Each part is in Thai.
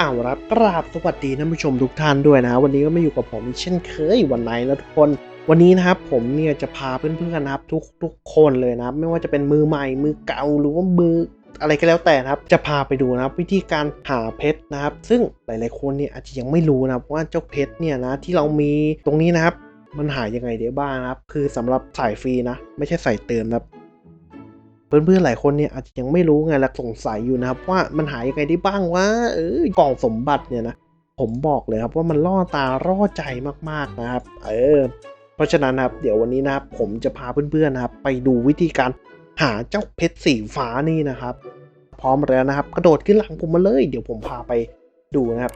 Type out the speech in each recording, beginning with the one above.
อ้าวรับกราบสวัสดีท่านผู้ชมทุกท่านด้วยนะวันนี้ก็มาอยู่กับผมเช่นเคยวันไหนแล้วทุกคน วันนี้นะครับผมเนี่ยจะพาเพื่อนๆนะครับทุกทุกคนเลยนะครับ ไม่ว่าจะเป็นมือใหม่มือเก่าหรือว่ามืออะไรก็แล้วแต่นะครับ จะพาไปดูนะครับวิธีการหาเพชรนะครับ ซึ่งหลายๆคนเนี่ยอาจจะยังไม่รู้นะครับว่าเจ้าเพชรเนี่ยนะที่เรามีตรงนี้นะครับ มันหายังไงได้บ้างนะครับ คือสำหรับสายฟรีนะ ไม่ใช่ใส่เติมนะครับ เพื่อนๆหลายคนเนี่ยอาจจะยังไม่รู้ไงและสงสัยอยู่นะครับว่ามันหายังไงได้บ้างวะเออกล่องสมบัติเนี่ยนะผมบอกเลยครับว่ามันล่อตาล่อใจมากๆนะครับเออเพราะฉะนั้นนะครับเดี๋ยววันนี้นะครับผมจะพาเพื่อนๆนะครับไปดูวิธีการหาเจ้าเพชรสีฟ้านี่นะครับ พร้อมแล้วนะครับ กระโดดขึ้นหลังผมมาเลย เดี๋ยวผมพาไปดูนะครับ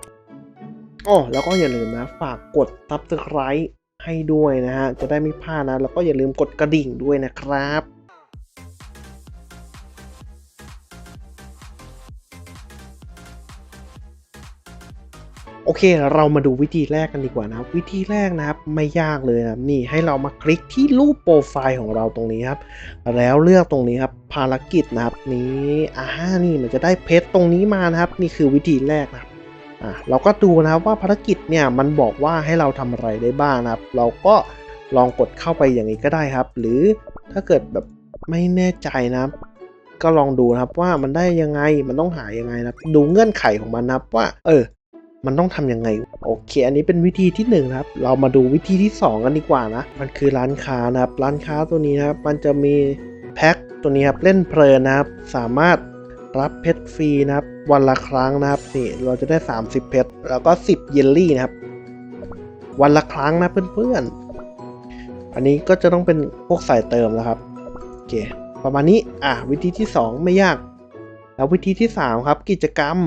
อ๋อแล้วก็อย่าลืมนะฝากกด subscribe ให้ด้วยนะฮะจะได้ไม่พลาดนะ แล้วก็อย่าลืมกดกระดิ่งด้วยนะครับ โอเค เรามาดูวิธีแรกกันดีกว่านะครับวิธีแรกนะครับไม่ยากเลยนะนี่ให้เรามาคลิกที่รูปโปรไฟล์ของเราตรงนี้ครับ แล้วเลือกตรงนี้ครับภารกิจนะครับนี้อ่านี่มันจะได้เพชรตรงนี้มานะครับ นี่คือวิธีแรกนะครับอ่าเราก็ดูนะครับว่าภารกิจเนี่ยมันบอกว่าให้เราทำอะไรได้บ้างนะครับ เราก็ลองกดเข้าไปอย่างนี้ก็ได้ครับ หรือถ้าเกิดแบบไม่แน่ใจนะครับ ก็ลองดูนะครับว่ามันได้ยังไงมันต้องหายังไงนะครับ ดูเงื่อนไขของมันนะครับว่า เออ มันต้องทำยังไง โอเค อันนี้เป็นวิธีที่1นครับ เรามาดูวิธีที่ 2 กันดีกว่านะ มันคือร้านค้านะครับ ร้านค้าตัวนี้นะครับ มันจะมีแพ็คตัวนี้ครับ เล่นเพลินนะครับ สามารถรับเพชรฟรีนะครับ วันละครั้งนะครับ นี่เราจะได้ 30 เพชร แล้วก็ 10 เยลลี่นะครับ วันละครั้งนะเพื่อนๆ อันนี้ก็จะต้องเป็นพวกสายเติมแล้วครับ โอเค ประมาณนี้ อะ วิธีที่ 2 ไม่ยาก แล้ววิธีที่ 3 ครับ กิจกรรม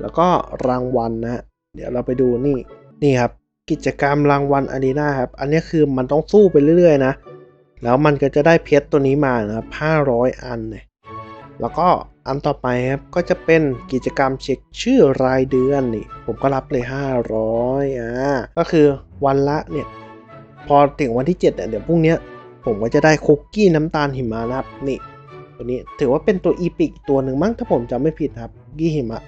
แล้วก็รางวัลนะฮะ เดี๋ยวเราไปดูนี่นี่ครับ กิจกรรมรางวัลอารีนาครับ อันนี้คือมันต้องสู้ไปเรื่อยๆนะ แล้วมันก็จะได้เพชรตัวนี้มานะครับ500 อันเนี่ยแล้วก็อันต่อไปครับก็จะเป็นกิจกรรมเช็คชื่อรายเดือนนี่ ผมก็รับเลย 500อ่าก็คือวันละเนี่ย พอถึงวันที่ 7 เนี่ยเดี๋ยวพรุ่งนี้ผมก็จะได้คุกกี้น้ำตาลหิมะนะครับนี่ ตัวนี้ถือว่าเป็นตัวอีพิกตัวหนึ่งมั้งถ้าผมจำไม่ผิดครับ กี้หิมะ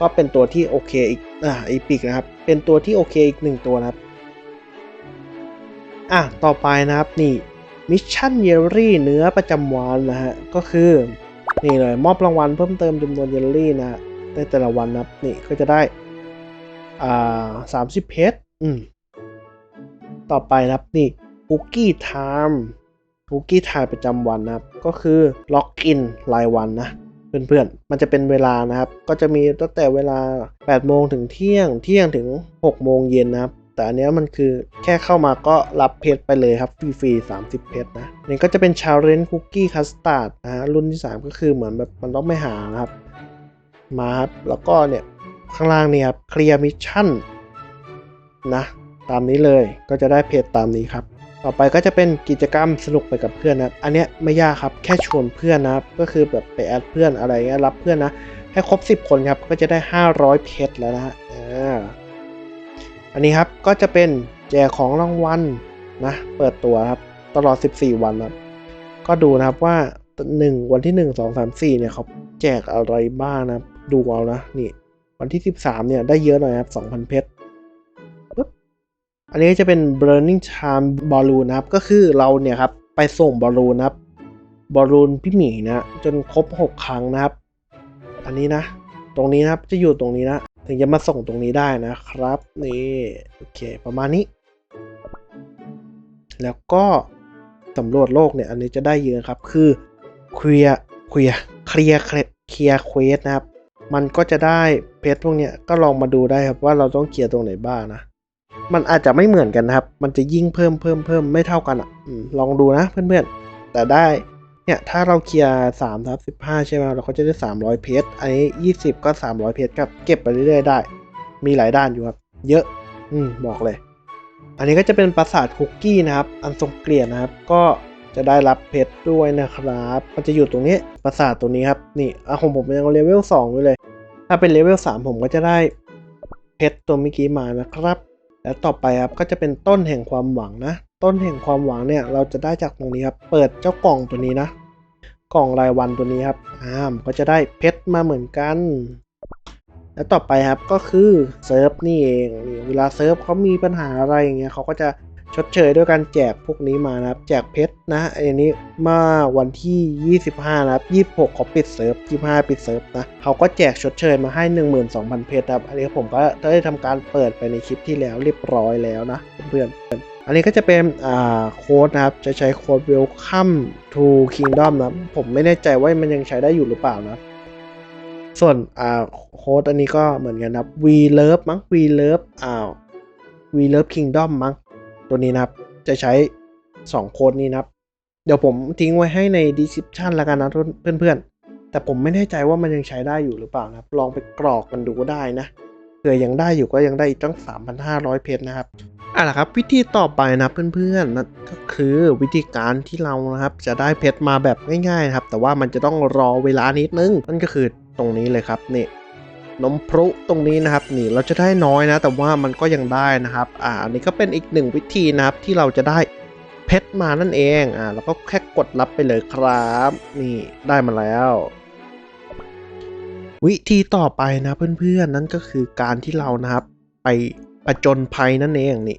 ก็เป็นตัวที่โอเคอีกอ่าอีพิกนะครับ เป็นตัวที่โอเคอีกหนึ่งตัวนะครับ อะต่อไปนะครับนี่มิชชั่นเยลลี่เนื้อประจำวันนะฮะก็คือนี่เลยมอบรางวัลเพิ่มเติมจำนวนเยลลี่นะฮะในแต่ละวันนะครับนี่ก็จะได้อ่าสามสิบเพชรอืมต่อไปนะครับนี่คุกกี้ไทม์คุกกี้ไทม์ประจำวันนะครับ ก็คือล็อกอินรายวันนะ เพื่อนๆ มันจะเป็นเวลานะครับ ก็จะมีตั้งแต่เวลา 8 โมงถึงเที่ยง เที่ยงถึง 6 โมงเย็นนะครับ แต่อันนี้มันคือแค่เข้ามาก็รับเพชรไปเลยครับ ฟรีๆ 30 เพชรนะ นี่ก็จะเป็นชาเลนจ์คุกกี้คัสตาร์ดนะฮะ รุ่นที่ 3 ก็คือเหมือนแบบมันต้องไม่หานะครับ มาครับ แล้วก็เนี่ยข้างล่างเนี่ยครับ เคลียร์มิชชั่นนะ ตามนี้เลย ก็จะได้เพจตามนี้ครับ ต่อไปก็จะเป็นกิจกรรมสนุกไปกับเพื่อนนะอันเนี้ยไม่ยากครับแค่ชวนเพื่อนนะก็คือแบบไปแอดเพื่อนอะไรเงี้ยรับเพื่อนนะให้ครบ 10 คนครับก็จะได้ 500 เพชรแล้วนะฮะอันนี้ครับก็จะเป็นแจกของรางวัลนะเปิดตัวครับตลอด 14 วันครับก็ดูนะครับว่า 1 วันที่ 1 2 3 4เนี่ยเขาแจกอะไรบ้างนะดูเอานะนี่วันที่ 13เนี่ยได้เยอะหน่อยครับ2,000 เพชร อันนี้จะเป็น burning time balloon นะครับ ก็คือเราเนี่ยครับไปส่งบอลลูนนะครับบอลลูนพี่หมีนะ จนครบ 6 ครั้งนะครับ อันนี้นะ ตรงนี้นะครับจะอยู่ตรงนี้นะ ถึงจะมาส่งตรงนี้ได้นะครับนี่โอเคประมาณนี้ แล้วก็สำรวจโลกเนี่ย อันนี้จะได้เยอะครับคือเคลียเคลียเคลียเคลียเควสนะครับ มันก็จะได้เพชรพวกเนี้ยก็ลองมาดูได้ครับว่าเราต้องเคลียร์ตรงไหนบ้างนะ มันอาจจะไม่เหมือนกันนะครับ มันจะยิ่งเพิ่มเพิ่มเพิ่มไม่เท่ากันอะลองดูนะเพื่อนๆ แต่ได้ เนี่ย ถ้าเราเคลียร์สามทับสิบห้าใช่ไหมเราก็จะได้สามร้อยเพชรอันนี้ยี่สิบก็สามร้อยเพชรกับ เก็บไปเรื่อยๆได้ มีหลายด้านอยู่ครับ เยอะ อืม บอกเลย อันนี้ก็จะเป็นปราสาทคุกกี้นะครับ อันทรงเกลียดนะครับ ก็จะได้รับเพชรด้วยนะครับ มันจะอยู่ตรงนี้ปราสาทตัวนี้ครับ นี่อะของผมยังเลเวลสองอยู่เลย ถ้าเป็นเลเวลสามผมก็จะได้เพชรตัวเมื่อกี้มานะครับ และต่อไปครับก็จะเป็นต้นแห่งความหวังนะ ต้นแห่งความหวังเนี่ยเราจะได้จากตรงนี้ครับ เปิดเจ้ากล่องตัวนี้นะ กล่องรายวันตัวนี้ครับอ่ามนก็จะได้เพชรมาเหมือนกัน และต่อไปครับก็คือเซิร์ฟนี่เองเวลาเซิร์ฟเขามีปัญหาอะไรอย่างเงี้ยเขาก็จะ ชดเชยด้วยการแจกพวกนี้มานะครับ แจกเพชรนะอันนี้มื่อวันที่ 25 นะครับ 26เขาปิดเซิร์ฟ 25 ปิดเซิร์ฟนะเขาก็แจกชดเชยมาให้ 12,000 เพชรครับ อันนี้ผมก็ได้ทำการเปิดไปในคลิปที่แล้วเรียบร้อยแล้วนะเพื่อนๆอันนี้ก็จะเป็นอ่าโค้ดนะครับ จะใช้โค้ด welcome to kingdom นะ ผมไม่แน่ใจว่ามันยังใช้ได้อยู่หรือเปล่านะ ส่วนอ่าโค้ดอันนี้ก็เหมือนกันนะครับ we love มั้ง we love อ่า we love kingdom มั้ง ตัวนี้นะครับ จะใช้ 2 โค้ดนี้นะครับ เดี๋ยวผมทิ้งไว้ให้ใน description แล้วกันนะเพื่อนๆ แต่ผมไม่แน่ใจว่ามันยังใช้ได้อยู่หรือเปล่านะครับ ลองไปกรอกกันดูก็ได้นะเผื่อยังได้อยู่ก็ยังได้อีกตั้ง 3,500 เพชรนะครับอะละครับ วิธีต่อไปนะเพื่อนๆนั่นก็คือวิธีการที่เรานะครับ จะได้เพชรมาแบบง่ายๆนะครับ แต่ว่ามันจะต้องรอเวลานิดนึงนั่นก็คือตรงนี้เลยครับนี่ นมพรุตรงนี้นะครับนี่เราจะได้น้อยนะ แต่ว่ามันก็ยังได้นะครับ อ่าอันนี้ก็เป็นอีกหนึ่งวิธีนะครับที่เราจะได้เพชรมานั่นเองอ่าแล้วก็แค่กดรับไปเลยครับ นี่ได้มาแล้ว วิธีต่อไปนะเพื่อนๆ นั่นก็คือการที่เรานะครับไปผจญภัยนั่นเองนี่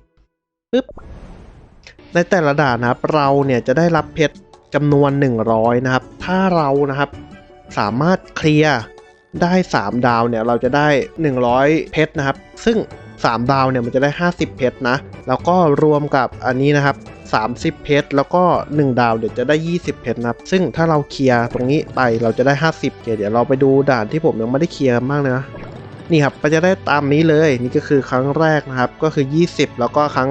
ปึ๊บในแต่ละด่านนะครับ เราเนี่ยจะได้รับเพชรจำนวน 100 นะครับ ถ้าเรานะครับสามารถเคลียร์ ได้ 3 ดาวเนี่ยเราจะได้ 100 เพชรนะครับ ซึ่ง 3 ดาวเนี่ยมันจะได้ 50 เพชรนะ แล้วก็รวมกับอันนี้นะครับ 30 เพชรแล้วก็ 1 ดาวเดี๋ยวจะได้ 20 เพชรนะครับ ซึ่งถ้าเราเคลียร์ตรงนี้ไปเราจะได้ 50เดี๋ยวเราไปดูด่านที่ผมยังไม่ได้เคลียร์มากเลยนะนี่ครับก็จะได้ตามนี้เลยนี่ก็คือครั้งแรกนะครับก็คือ 20 แล้วก็ครั้ง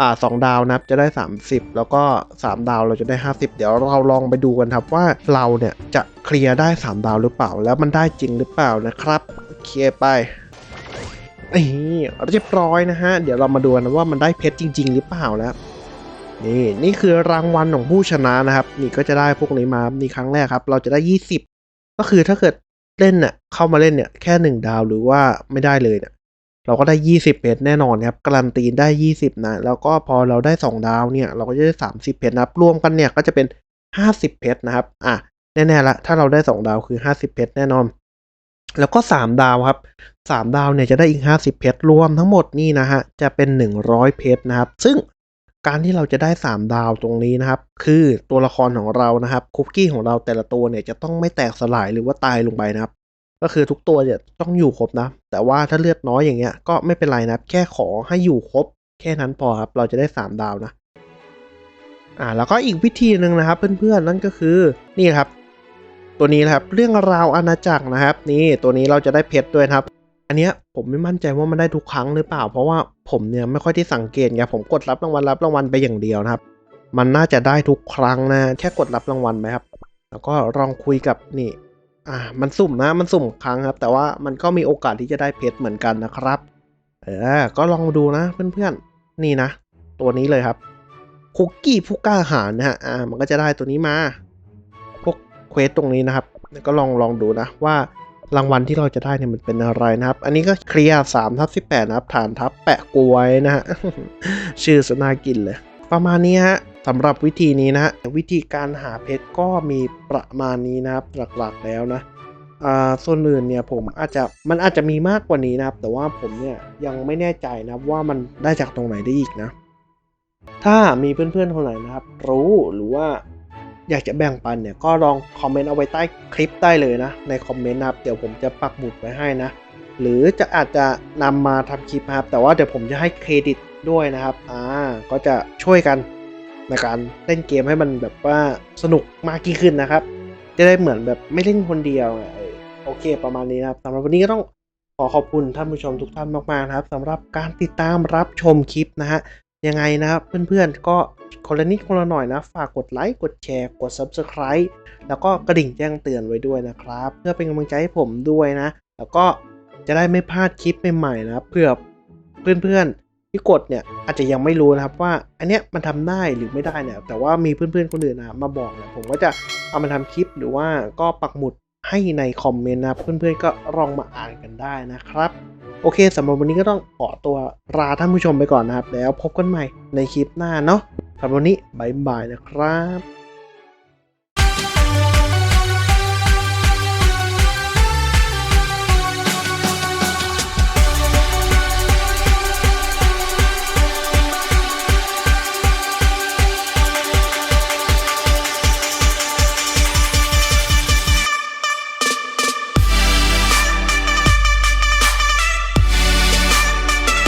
อ่าสองดาวนะครับจะได้ 30 แล้วก็ 3 ดาวเราจะได้ 50 เดี๋ยวเราลองไปดูกันครับว่าเราเนี่ยจะเคลียร์ได้ 3 ดาวหรือเปล่า แล้วมันได้จริงหรือเปล่านะครับโอเคไปนี่เรียบร้อยนะฮะ เดี๋ยวเรามาดูกันนะว่ามันได้เพชรจริง ๆ หรือเปล่าแล้วนี่นี่คือรางวัลของผู้ชนะนะครับ นี่ก็จะได้พวกนี้มานี่ครั้งแรกครับ เราจะได้ 20 ก็คือถ้าเกิดเล่นเนี่ยเข้ามาเล่นเนี่ยแค่หนึ่งดาวหรือว่าไม่ได้เลยเนี่ย เราก็ได้ 20 เพชรแน่นอนครับการันตีได้ 20 นะ แล้วก็พอเราได้ 2 ดาวเนี่ยเราก็จะได้ 30 เพชรนะครับรวมกันเนี่ยก็จะเป็น 50 เพชรนะครับอะแน่ๆละถ้าเราได้ 2 ดาวคือ 50 เพชรแน่นอน แล้วก็ 3 ดาวครับ 3 ดาวเนี่ยจะได้อีก 50 เพชรรวมทั้งหมดนี่นะฮะจะเป็น 100 เพชรนะครับ ซึ่งการที่เราจะได้ 3 ดาวตรงนี้นะครับ คือตัวละครของเรานะครับคุกกี้ของเราแต่ละตัวเนี่ยจะต้องไม่แตกสลายหรือว่าตายลงไปนะครับ ก็คือทุกตัวเนี่ยต้องอยู่ครบนะ แต่ว่าถ้าเลือดน้อยอย่างเงี้ยก็ไม่เป็นไรนะ แค่ขอให้อยู่ครบ แค่นั้นพอครับ เราจะได้ 3 ดาวนะ อ่า แล้วก็อีกวิธีหนึ่งนะครับ เพื่อนๆนั่นก็คือนี่ครับ ตัวนี้นะครับเรื่องราวอาณาจักรนะครับ นี่ตัวนี้เราจะได้เพชรด้วยครับ อันเนี้ยผมไม่มั่นใจว่ามันได้ทุกครั้งหรือเปล่า เพราะว่าผมเนี่ยไม่ค่อยที่สังเกตไงผมกดรับรางวัลรับรางวัลไปอย่างเดียวนะครับ มันน่าจะได้ทุกครั้งนะ แค่กดรับรางวัลไปครับ แล้วก็ลองคุยกับนี่ อ่ามันสุ่มนะมันสุ่มครั้งครับ แต่ว่ามันก็มีโอกาสที่จะได้เพชรเหมือนกันนะครับ เออ ก็ลองดูนะเพื่อนๆ นี่นะ ตัวนี้เลยครับคุกกี้ผู้กล้าหาญนะฮะอ่ามันก็จะได้ตัวนี้มา พวกเควสตรงนี้นะครับ ก็ลองลองดูนะว่ารางวัลที่เราจะได้เนี่ยมันเป็นอะไรนะครับ อันนี้ก็เคลียร์สามทับสิบแปดนะครับ ฐานทับแปะกลวยนะฮะ ชื่อสนากินเลย ประมาณนี้ฮะ สำหรับวิธีนี้นะฮะวิธีการหาเพชรก็มีประมาณนี้นะครับหลักๆแล้วนะอ่าส่วนอื่นเนี่ยผมอาจจะมันอาจจะมีมากกว่านี้นะครับ แต่ว่าผมเนี่ยยังไม่แน่ใจนะว่ามันได้จากตรงไหนได้อีกนะ ถ้ามีเพื่อนๆคนไหนนะครับ รู้หรือว่าอยากจะแบ่งปันเนี่ยก็ลองคอมเมนต์เอาไว้ใต้คลิปได้เลยนะ ในคอมเมนต์นะครับเดี๋ยวผมจะปักหมุดไว้ให้นะ หรือจะอาจจะนำมาทำคลิปนะครับ แต่ว่าเดี๋ยวผมจะให้เครดิตด้วยนะครับอ่าก็จะช่วยกัน ในการเล่นเกมให้มันแบบว่าสนุกมากยิ่งขึ้นนะครับ จะได้เหมือนแบบไม่เล่นคนเดียวโอเค ประมาณนี้นะครับสำหรับวันนี้ก็ต้องขอขอบคุณท่านผู้ชมทุกท่านมากๆนะครับสำหรับการติดตามรับชมคลิปนะฮะยังไงนะครับเพื่อนๆก็คนละนิดคนละหน่อยนะ ฝากกดไลค์กดแชร์กด Subscribe แล้วก็กระดิ่งแจ้งเตือนไว้ด้วยนะครับ เพื่อเป็นกำลังใจให้ผมด้วยนะ แล้วก็จะได้ไม่พลาดคลิปใหม่ๆนะครับเพื่อเพื่อนๆ ที่กดเนี่ยอาจจะยังไม่รู้นะครับว่าอันเนี้ยมันทำได้หรือไม่ได้เนี่ยแต่ว่ามีเพื่อนๆคนอื่นนะมาบอกเนี่ยผมก็จะเอามาทำคลิปหรือว่าก็ปักหมุดให้ในคอมเมนต์นะเพื่อนๆก็ลองมาอ่านกันได้นะครับโอเคสำหรับวันนี้ก็ต้องขอตัวลาท่านผู้ชมไปก่อนนะครับ แล้วพบกันใหม่ในคลิปหน้าเนาะสำหรับวันนี้บายบายนะครับ